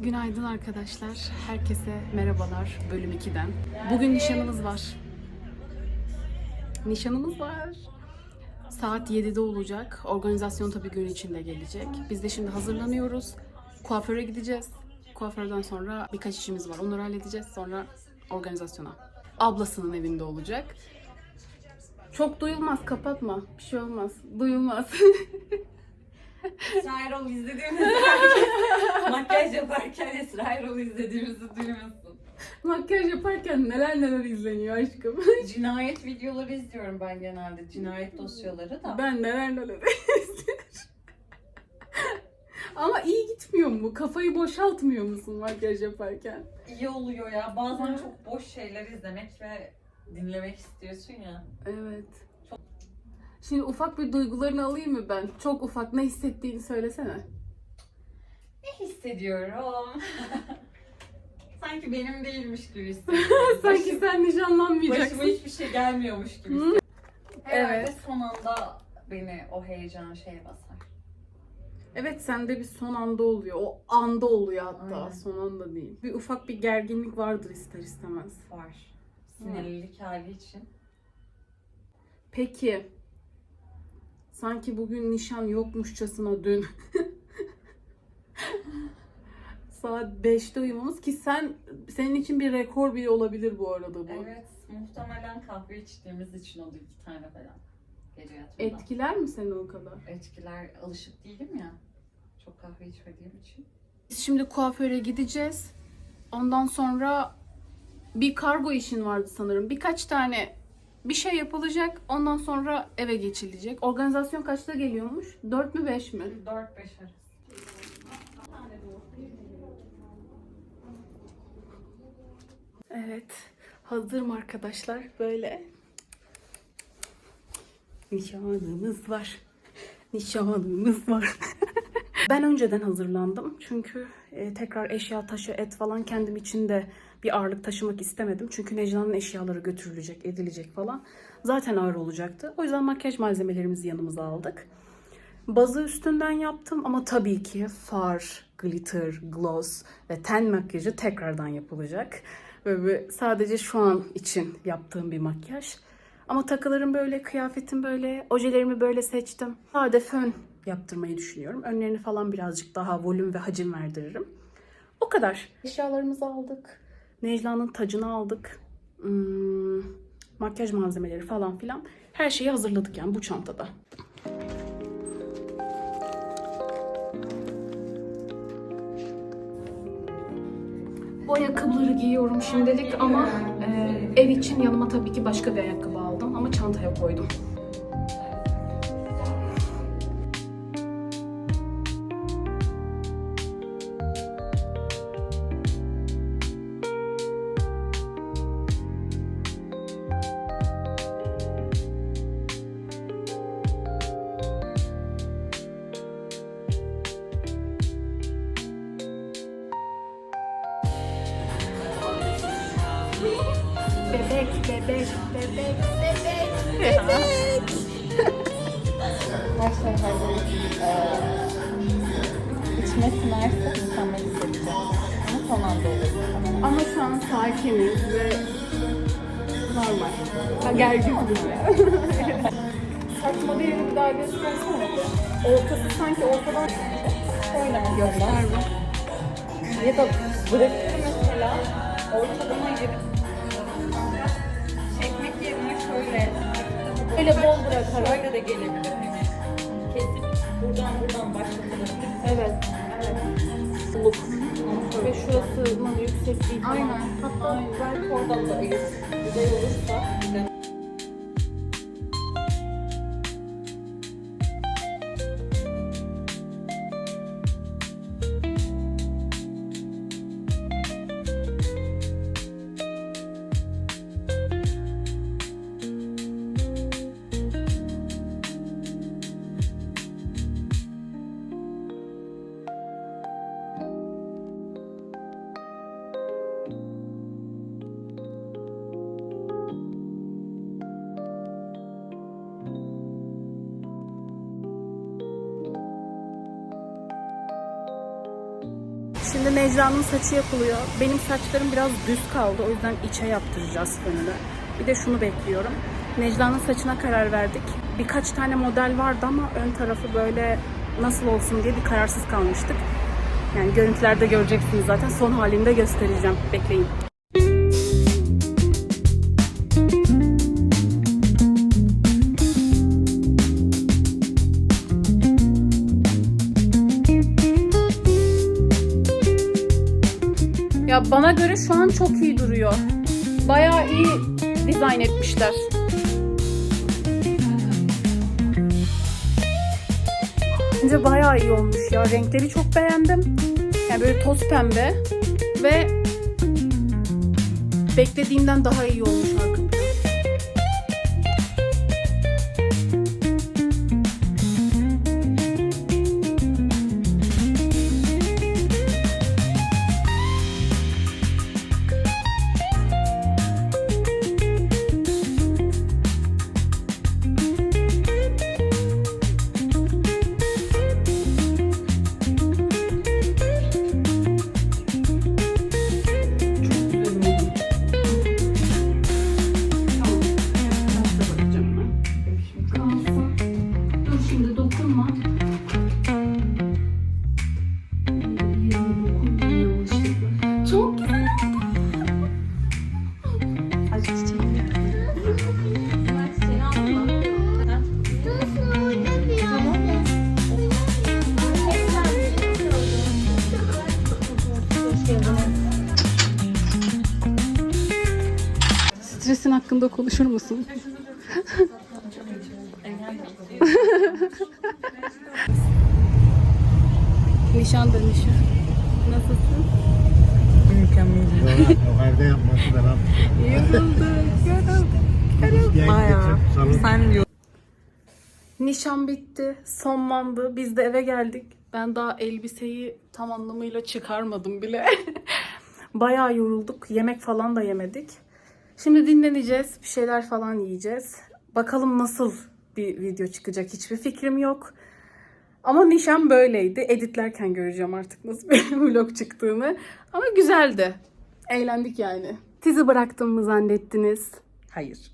Günaydın arkadaşlar. Herkese merhabalar bölüm 2'den. Bugün nişanımız var. Nişanımız var. Saat 7'de olacak. Organizasyon tabii gün içinde gelecek. Biz de şimdi hazırlanıyoruz. Kuaföre gideceğiz. Kuaförden sonra birkaç işimiz var. Onları halledeceğiz. Sonra organizasyona. Ablasının evinde olacak. Çok duyulmaz. Kapatma. Bir şey olmaz. Duyulmaz. Esra Erol izlediğimizde makyaj yaparken Esra Erol izlediğimizi duymasın. Makyaj yaparken neler neler izleniyor aşkım. Cinayet videoları izliyorum ben genelde. Cinayet dosyaları da. Ben neler neler izliyorum. Ama iyi gitmiyor mu? Kafayı boşaltmıyor musun makyaj yaparken? İyi oluyor ya. Bazen çok boş şeyler izlemek ve dinlemek istiyorsun ya. Evet. Şimdi ufak bir duygularını alayım mı ben? Çok ufak ne hissettiğini söylesene. Ne hissediyorum? Sanki benim değilmiş gibi hissediyorum. Sanki Başım- sen nişanlanmayacaksın. Başıma hiçbir şey gelmiyormuş gibi hissediyorum. Herhalde Evet. son anda beni o heyecan şeye basar. Evet sende bir son anda oluyor. O anda oluyor hatta. Aynen. Son anda değil. Bir ufak bir gerginlik vardır ister istemez. Var. Sinirlilik hali için. Peki. Sanki bugün nişan yokmuşçasına dün. Saat 5'te uyumamız ki sen senin için bir rekor bile olabilir bu arada bu. Evet, muhtemelen kahve içtiğimiz için oldu iki tane falan. Gece yatmadan. Etkiler mi seni o kadar? Etkiler alışık değilim ya. Çok kahve içmediğim için. Biz şimdi kuaföre gideceğiz. Ondan sonra bir kargo işin vardı sanırım. Birkaç tane bir şey yapılacak. Ondan sonra eve geçilecek. Organizasyon kaçta geliyormuş? 4 mü 5 mi? 4-5 arası. Evet. Hazırım arkadaşlar. Böyle. Nişanımız var. Nişanımız var. ben önceden hazırlandım. Çünkü e, tekrar eşya taşı et falan kendim için de bir ağırlık taşımak istemedim. Çünkü Necla'nın eşyaları götürülecek, edilecek falan. Zaten ağır olacaktı. O yüzden makyaj malzemelerimizi yanımıza aldık. Bazı üstünden yaptım ama tabii ki far, glitter, gloss ve ten makyajı tekrardan yapılacak. Böyle sadece şu an için yaptığım bir makyaj. Ama takılarım böyle, kıyafetim böyle, ojelerimi böyle seçtim. Sade fön yaptırmayı düşünüyorum. Önlerini falan birazcık daha volüm ve hacim verdiririm. O kadar. Eşyalarımızı aldık. Necla'nın tacını aldık. Hmm, makyaj malzemeleri falan filan. Her şeyi hazırladık yani bu çantada. Bu ayakkabıları giyiyorum şimdilik ama e, ev için yanıma tabii ki başka bir ayakkabı çantaya koydum. Sakiniz ve normal. Ha, gergin gibi. Saçma değerini bir daha göstersene. Ortası sanki ortadan Şöyle mi göster? Ya da bırakır mesela ortalama girip çekmek yerine şöyle böyle bol bırakarak. şöyle de gelebilir. Kesip buradan buradan başlatılır. Evet. Evet. Look. Ve şurasının yüksekliği falan. Aynen. Hatta belki oradan da ayırt. Güzel olursa. Şimdi Necla'nın saçı yapılıyor. Benim saçlarım biraz düz kaldı. O yüzden içe yaptıracağız fönünü. Bir de şunu bekliyorum. Necla'nın saçına karar verdik. Birkaç tane model vardı ama ön tarafı böyle nasıl olsun diye bir kararsız kalmıştık. Yani görüntülerde göreceksiniz zaten. Son halinde göstereceğim. Bekleyin. Bana göre şu an çok iyi duruyor. Bayağı iyi dizayn etmişler. Bence bayağı iyi olmuş ya. Renkleri çok beğendim. Yani böyle toz pembe ve beklediğimden daha iyi olmuş arka hakkında konuşur musun? Nişan dönüşü. Nasılsın? Mükemmel. Evde yapması da lan. Yorulduk, yorulduk. Sen diyor. Nişan bitti, sonlandı. Biz de eve geldik. Ben daha elbiseyi tam anlamıyla çıkarmadım bile. Bayağı yorulduk. Yemek falan da yemedik. Şimdi dinleneceğiz. Bir şeyler falan yiyeceğiz. Bakalım nasıl bir video çıkacak hiçbir fikrim yok. Ama nişan böyleydi. Editlerken göreceğim artık nasıl bir vlog çıktığını. Ama güzeldi. Eğlendik yani. Sizi bıraktım mı zannettiniz? Hayır.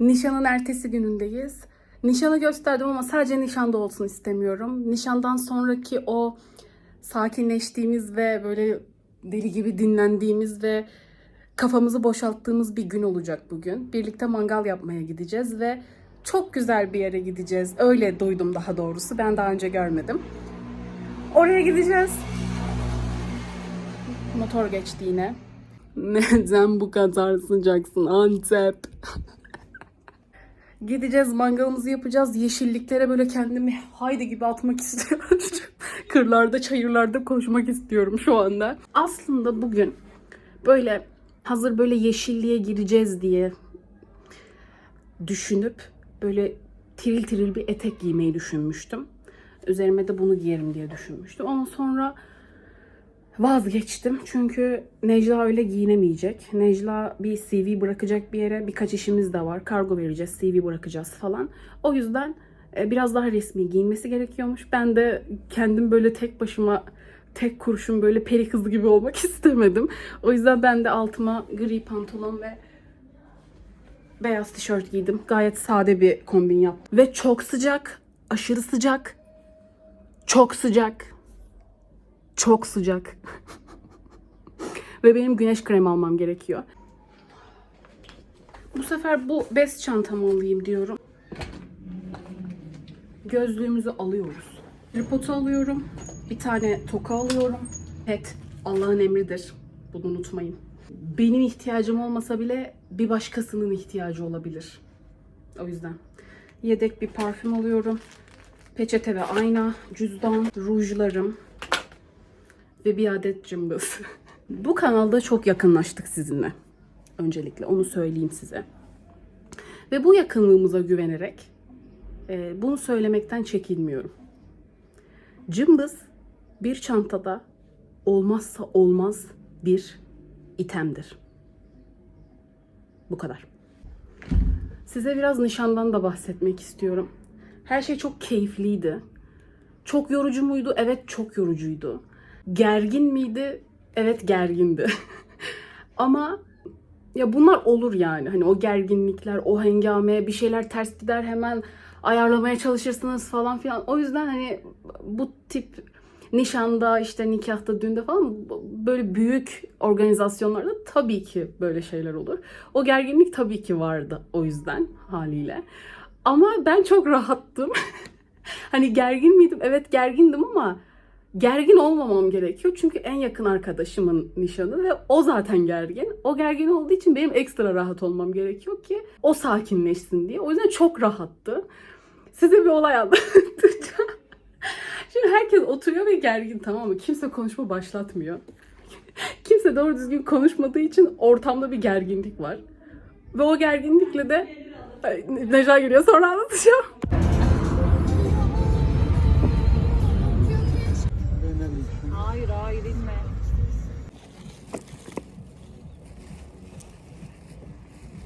Nişanın ertesi günündeyiz. Nişanı gösterdim ama sadece nişanda olsun istemiyorum. Nişandan sonraki o sakinleştiğimiz ve böyle deli gibi dinlendiğimiz ve kafamızı boşalttığımız bir gün olacak bugün. Birlikte mangal yapmaya gideceğiz ve çok güzel bir yere gideceğiz. Öyle duydum daha doğrusu. Ben daha önce görmedim. Oraya gideceğiz. Motor geçti yine. Neden bu kadar sıcaksın Antep? Gideceğiz mangalımızı yapacağız. Yeşilliklere böyle kendimi haydi gibi atmak istiyorum. Kırlarda, çayırlarda koşmak istiyorum şu anda. Aslında bugün böyle hazır böyle yeşilliğe gireceğiz diye düşünüp böyle tiril tiril bir etek giymeyi düşünmüştüm. Üzerime de bunu giyerim diye düşünmüştüm. Ama sonra Vazgeçtim çünkü Necla öyle giyinemeyecek. Necla bir CV bırakacak bir yere birkaç işimiz de var. Kargo vereceğiz, CV bırakacağız falan. O yüzden e, biraz daha resmi giyinmesi gerekiyormuş. Ben de kendim böyle tek başıma tek kurşun böyle peri kızı gibi olmak istemedim. O yüzden ben de altıma gri pantolon ve beyaz tişört giydim. Gayet sade bir kombin yaptım. Ve çok sıcak, aşırı sıcak. Çok sıcak çok sıcak. Ve benim güneş kremi almam gerekiyor. Bu sefer bu bez çantamı alayım diyorum. Gözlüğümüzü alıyoruz. Tripodu alıyorum. Bir tane toka alıyorum. Pet Allah'ın emridir. Bunu unutmayın. Benim ihtiyacım olmasa bile bir başkasının ihtiyacı olabilir. O yüzden. Yedek bir parfüm alıyorum. Peçete ve ayna, cüzdan, rujlarım, ve bir adet cımbız. Bu kanalda çok yakınlaştık sizinle. Öncelikle onu söyleyeyim size. Ve bu yakınlığımıza güvenerek e, bunu söylemekten çekinmiyorum. Cımbız bir çantada olmazsa olmaz bir itemdir. Bu kadar. Size biraz nişandan da bahsetmek istiyorum. Her şey çok keyifliydi. Çok yorucu muydu? Evet çok yorucuydu. Gergin miydi? Evet gergindi. Ama ya bunlar olur yani. Hani o gerginlikler, o hengame, bir şeyler ters gider hemen ayarlamaya çalışırsınız falan filan. O yüzden hani bu tip nişanda, işte nikahta, düğünde falan böyle büyük organizasyonlarda tabii ki böyle şeyler olur. O gerginlik tabii ki vardı o yüzden haliyle. Ama ben çok rahattım. hani gergin miydim? Evet gergindim ama gergin olmamam gerekiyor. Çünkü en yakın arkadaşımın nişanı ve o zaten gergin. O gergin olduğu için benim ekstra rahat olmam gerekiyor ki o sakinleşsin diye. O yüzden çok rahattı. Size bir olay anlatacağım. Şimdi herkes oturuyor ve gergin tamam mı? Kimse konuşma başlatmıyor. Kimse doğru düzgün konuşmadığı için ortamda bir gerginlik var. Ve o gerginlikle de Necla geliyor sonra anlatacağım.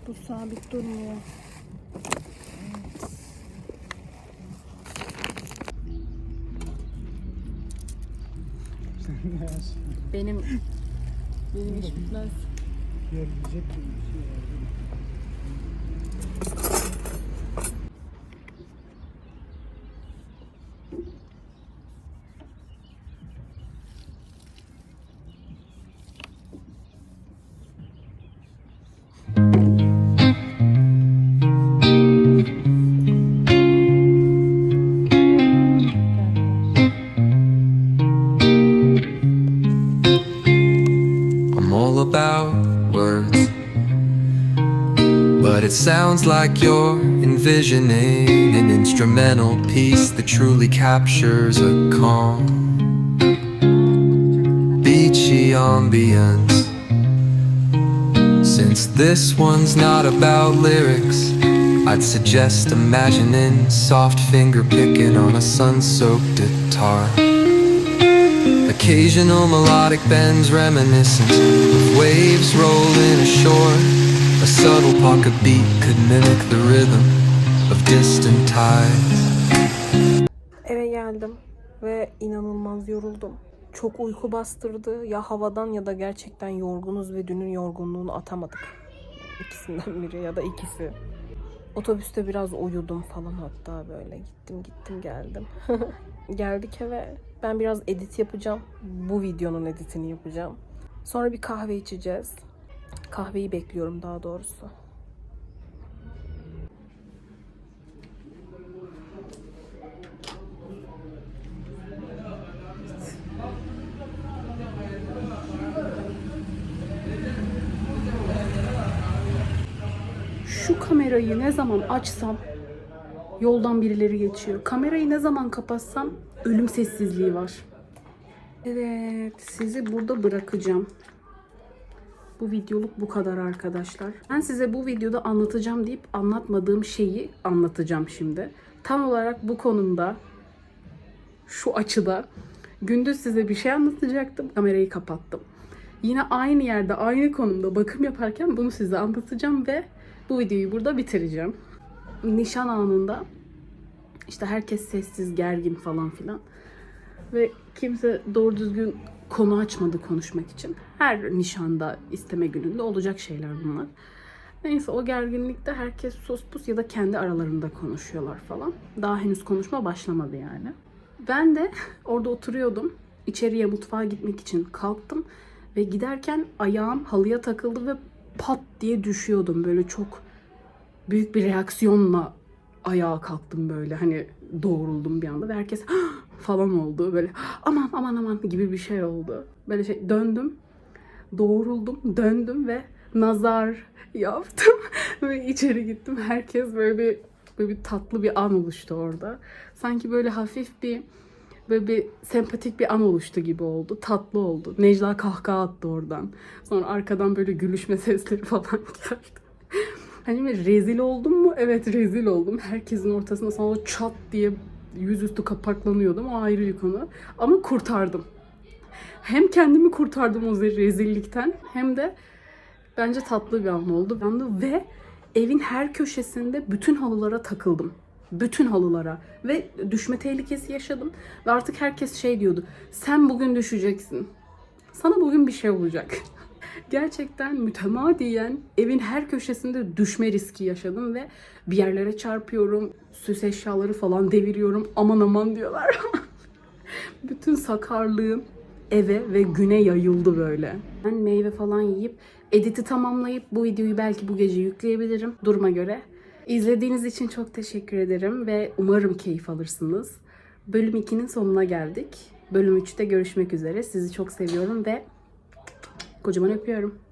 Bu sabit durmuyor. Benim benim iş bitmez. Yiyecek gibi bir şey var. Like you're envisioning an instrumental piece that truly captures a calm, beachy ambience. Since this one's not about lyrics, I'd suggest imagining soft finger picking on a sun soaked guitar. Occasional melodic bends reminiscent of waves rolling ashore. A subtle pocket beat could mimic the rhythm of distant tides. Eve geldim ve inanılmaz yoruldum. Çok uyku bastırdı. Ya havadan ya da gerçekten yorgunuz ve dünün yorgunluğunu atamadık. İkisinden biri ya da ikisi. Otobüste biraz uyudum falan hatta böyle gittim gittim geldim. Geldik eve. Ben biraz edit yapacağım. Bu videonun editini yapacağım. Sonra bir kahve içeceğiz. Kahveyi bekliyorum daha doğrusu. Şu kamerayı ne zaman açsam yoldan birileri geçiyor. Kamerayı ne zaman kapatsam ölüm sessizliği var. Evet, sizi burada bırakacağım. Bu videoluk bu kadar arkadaşlar. Ben size bu videoda anlatacağım deyip anlatmadığım şeyi anlatacağım şimdi. Tam olarak bu konumda şu açıda gündüz size bir şey anlatacaktım. Kamerayı kapattım. Yine aynı yerde, aynı konumda bakım yaparken bunu size anlatacağım ve bu videoyu burada bitireceğim. Nişan anında işte herkes sessiz, gergin falan filan. Ve kimse doğru düzgün konu açmadı konuşmak için. Her nişanda, isteme gününde olacak şeyler bunlar. Neyse o gerginlikte herkes sus pus ya da kendi aralarında konuşuyorlar falan. Daha henüz konuşma başlamadı yani. Ben de orada oturuyordum. İçeriye mutfağa gitmek için kalktım. Ve giderken ayağım halıya takıldı ve pat diye düşüyordum. Böyle çok büyük bir reaksiyonla ayağa kalktım böyle. Hani doğruldum bir anda ve herkes falan oldu. Böyle aman aman aman gibi bir şey oldu. Böyle şey döndüm. Doğruldum, döndüm ve nazar yaptım ve içeri gittim. Herkes böyle bir böyle bir tatlı bir an oluştu orada. Sanki böyle hafif bir böyle bir sempatik bir an oluştu gibi oldu. Tatlı oldu. Necla kahkaha attı oradan. Sonra arkadan böyle gülüşme sesleri falan geldi. Hani rezil oldum mu? Evet rezil oldum. Herkesin ortasında sonra çat diye yüzüstü kapaklanıyordum. O ayrı bir konu. Ama kurtardım. Hem kendimi kurtardım o rezillikten hem de bence tatlı bir an oldu. Ben de ve evin her köşesinde bütün halılara takıldım. Bütün halılara. Ve düşme tehlikesi yaşadım. Ve artık herkes şey diyordu. Sen bugün düşeceksin. Sana bugün bir şey olacak. Gerçekten mütemadiyen evin her köşesinde düşme riski yaşadım ve bir yerlere çarpıyorum. Süs eşyaları falan deviriyorum. Aman aman diyorlar. Bütün sakarlığım eve ve güne yayıldı böyle. Ben meyve falan yiyip editi tamamlayıp bu videoyu belki bu gece yükleyebilirim duruma göre. İzlediğiniz için çok teşekkür ederim ve umarım keyif alırsınız. Bölüm 2'nin sonuna geldik. Bölüm 3'te görüşmek üzere. Sizi çok seviyorum ve kocaman öpüyorum.